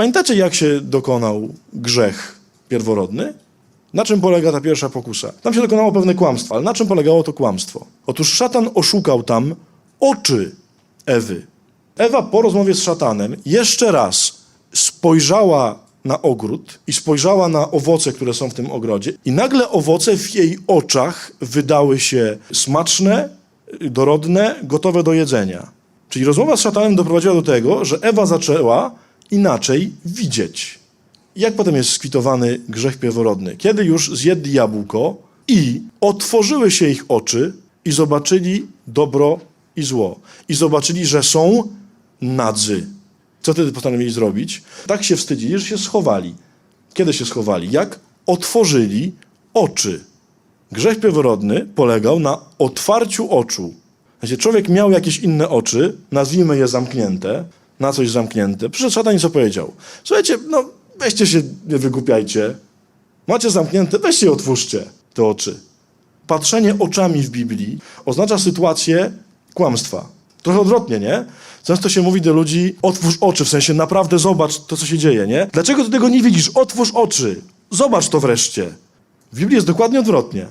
Pamiętacie, jak się dokonał grzech pierworodny? Na czym polega ta pierwsza pokusa? Tam się dokonało pewne kłamstwo, ale na czym polegało to kłamstwo? Otóż szatan oszukał tam oczy Ewy. Ewa po rozmowie z szatanem jeszcze raz spojrzała na ogród i spojrzała na owoce, które są w tym ogrodzie, i nagle owoce w jej oczach wydały się smaczne, dorodne, gotowe do jedzenia. Czyli rozmowa z szatanem doprowadziła do tego, że Ewa zaczęła inaczej widzieć. Jak potem jest skwitowany grzech pierworodny? Kiedy już zjedli jabłko i otworzyły się ich oczy i zobaczyli dobro i zło. I zobaczyli, że są nadzy. Co wtedy postanowili zrobić? Tak się wstydzili, że się schowali. Kiedy się schowali? Jak otworzyli oczy. Grzech pierworodny polegał na otwarciu oczu. Znaczy, człowiek miał jakieś inne oczy, nazwijmy je zamknięte, na coś zamknięte. Przyszedł szatan i co powiedział? Słuchajcie, no weźcie się, nie wygłupiajcie. Macie zamknięte, weźcie i otwórzcie te oczy. Patrzenie oczami w Biblii oznacza sytuację kłamstwa. Trochę odwrotnie, nie? Często się mówi do ludzi, otwórz oczy, w sensie naprawdę zobacz to, co się dzieje, nie? Dlaczego ty tego nie widzisz? Otwórz oczy. Zobacz to wreszcie. W Biblii jest dokładnie odwrotnie.